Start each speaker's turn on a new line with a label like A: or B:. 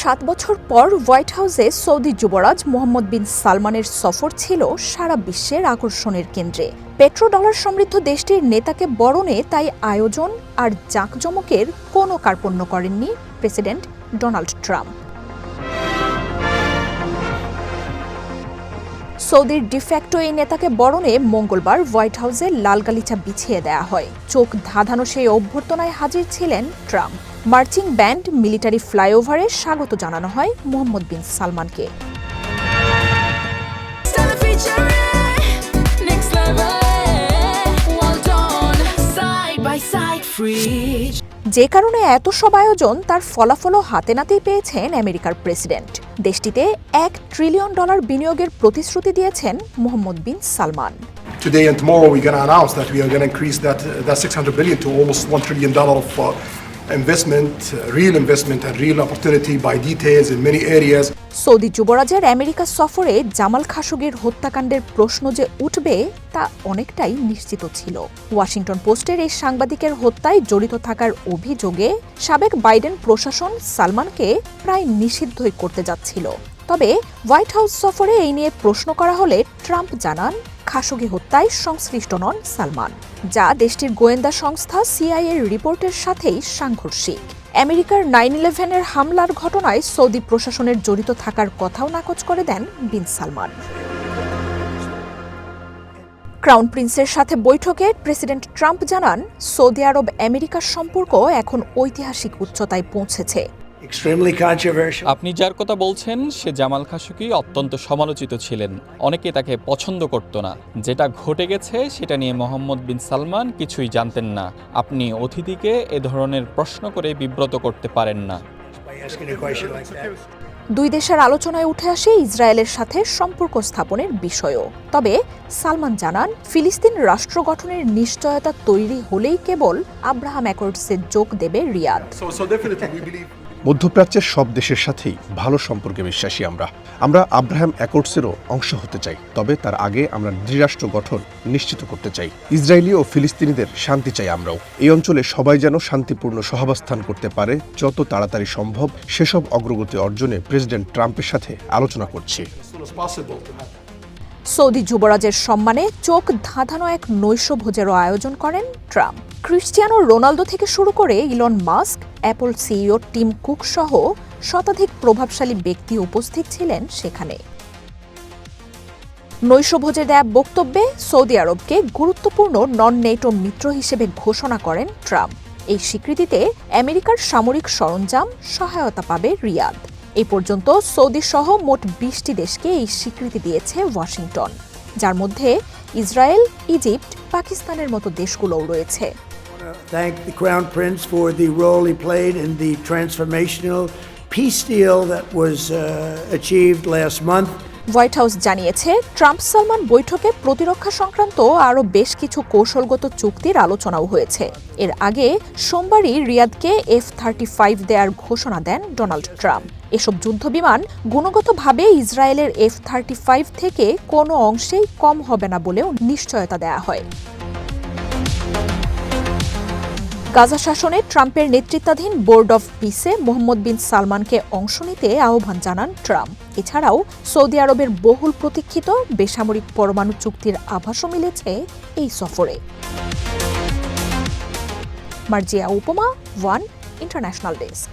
A: সাত বছর পর হোয়াইট হাউসে সৌদি যুবরাজ মোহাম্মদ বিন সালমানের সফর ছিল সারা বিশ্বের আকর্ষণের কেন্দ্রে। পেট্রো ডলার সমৃদ্ধ দেশটির নেতাকে বরণে তাই আয়োজন আর জাঁকজমকের কোনো কার্পণ্য করেননি প্রেসিডেন্ট ডোনাল্ড ট্রাম্প। সৌদির ডিফ্যাক্টো এই নেতাকে বরণে মঙ্গলবার হোয়াইট হাউসে লাল গালিচা বিছিয়ে দেয়া হয়। চোখ ধাঁধানো সেই অভ্যর্থনায় হাজির ছিলেন ট্রাম্প। মার্চিং ব্যান্ড মিলিটারি ফ্লাইওভারে স্বাগত জানানো হয় মোহাম্মদ বিন সালমানকে। যে কারণে এত সব আয়োজন তার ফলাফল হাতে নাতেই পেয়েছেন আমেরিকার প্রেসিডেন্ট। দেশটিতে এক ট্রিলিয়ন ডলার বিনিয়োগের প্রতিশ্রুতি দিয়েছেন Mohammed bin Salman.
B: Today and tomorrow we're going to announce that we are going to increase that, that 600 billion to almost 1 trillion of uh, investment, real investment, and real opportunity by details in many areas.
A: Saudi যুবরাজের America সফরে Jamal খাশোগির হত্যাকাণ্ডের প্রশ্ন যে উঠবে তা অনেকটাই নিশ্চিত ছিল Washington পোস্টের এই সাংবাদিকের হত্যায় জড়িত থাকার অভিযোগে সাবেক বাইডেন প্রশাসন সালমানকে প্রায় নিষিদ্ধই করতে যাচ্ছিল তবে হোয়াইট হাউস সফরে এই নিয়ে প্রশ্ন করা হলে ট্রাম্প জানান, খাশোগি হত্যায় সংশ্লিষ্ট নন সালমান, যা দেশটির গোয়েন্দা সংস্থা সিআইএর রিপোর্টের সাথেই সাংঘর্ষিক আমেরিকার নাইন ইলেভেনের হামলার ঘটনায় সৌদি প্রশাসনের জড়িত থাকার কথাও নাকচ করে দেন বিন সালমান ক্রাউন প্রিন্সের সাথে বৈঠকে প্রেসিডেন্ট ট্রাম্প জানান, সৌদি আরব আমেরিকার সম্পর্ক এখন ঐতিহাসিক উচ্চতায় পৌঁছেছে.
C: আপনি যার কথা বলছেন সে জামাল খাশোগি অত্যন্ত সমালোচিত ছিলেন। অনেকে তাকে পছন্দ করত না। যেটা ঘটে গেছে সেটা নিয়ে মোহাম্মদ বিন সালমান কিছুই জানতেন না। আপনি অতিথিকে এ ধরনের প্রশ্ন করে বিব্রত করতে পারেন না.
A: দুই দেশের আলোচনায় উঠে আসে ইসরায়েলের সাথে সম্পর্ক স্থাপনের বিষয়ও। তবে সালমান জানান ফিলিস্তিন রাষ্ট্র গঠনের নিশ্চয়তা তৈরি হলেই কেবল আব্রাহাম অ্যাকর্ডসে যোগ দেবে রিয়াদ।
D: মধ্যপ্রাচ্যের সব দেশের সাথেই ভালো সম্পর্কে বিশ্বাসী আমরা। আমরা আব্রাহাম অ্যাকর্ডসেরও অংশ হতে চাই, তবে তার আগে আমরা দ্বিরাষ্ট্র গঠন নিশ্চিত করতে চাই। ইসরায়েলি ও ফিলিস্তিনিদের শান্তি চাই আমরাও। এই অঞ্চলে সবাই যেন শান্তিপূর্ণ সহাবস্থান করতে পারে, যত তাড়াতাড়ি সম্ভব সেসব অগ্রগতি অর্জনে প্রেসিডেন্ট ট্রাম্পের সাথে আলোচনা করছি।
A: সৌদি যুবরাজের সম্মানে চোখ ধাঁধানো এক নৈশ ভোজেরও আয়োজন করেন ট্রাম্প। ক্রিশ্চিয়ানো রোনালদো থেকে শুরু করে Elon Musk, Apple CEO Tim Cook সহ শতাধিক প্রভাবশালী ব্যক্তি উপস্থিত ছিলেন সেখানে। নৈশভোজে দেয়া বক্তব্যে সৌদি আরবকে গুরুত্বপূর্ণ নন নেটো মিত্র হিসেবে ঘোষণা করেন ট্রাম্প। এই স্বীকৃতিতে আমেরিকার সামরিক সরঞ্জাম সহায়তা পাবে রিয়াদ। এই পর্যন্ত সৌদি সহ মোট বিশটি দেশকে এই স্বীকৃতি দিয়েছে ওয়াশিংটন যার মধ্যে ইসরায়েল ইজিপ্ট পাকিস্তানের মতো দেশগুলোও রয়েছে
E: Thank the Crown Prince for the role he played in the transformational peace deal that was uh, achieved last month.
A: White House জানিয়েছে ট্রাম্প সালমান বৈঠকে প্রতিরক্ষা সংক্রান্ত আরও বেশ কিছু কৌশলগত চুক্তির আলোচনাও হয়েছে। এর আগে সোমবারই রিয়াদকে এফ থার্টি ফাইভ দেয়ার ঘোষণা দেন ডোনাল্ড ট্রাম্প। এসব যুদ্ধবিমান গুণগতভাবে ইসরায়েলের এফ থার্টি ফাইভ থেকে কোনো অংশেই কম হবে না বলেও নিশ্চয়তা দেয়া হয়। গাজা শাসনে ট্রাম্পের নেতৃত্বাধীন বোর্ড অফ পিসে মোহাম্মদ বিন সালমানকে অংশ নিতে আহ্বান জানান ট্রাম্প। এছাড়াও সৌদি আরবের বহুল প্রতীক্ষিত বেসামরিক পরমাণু চুক্তির আভাসও মিলেছে এই সফরে। মার্জিয়া উপমা, ওয়ান ইন্টারন্যাশনাল ডেস্ক।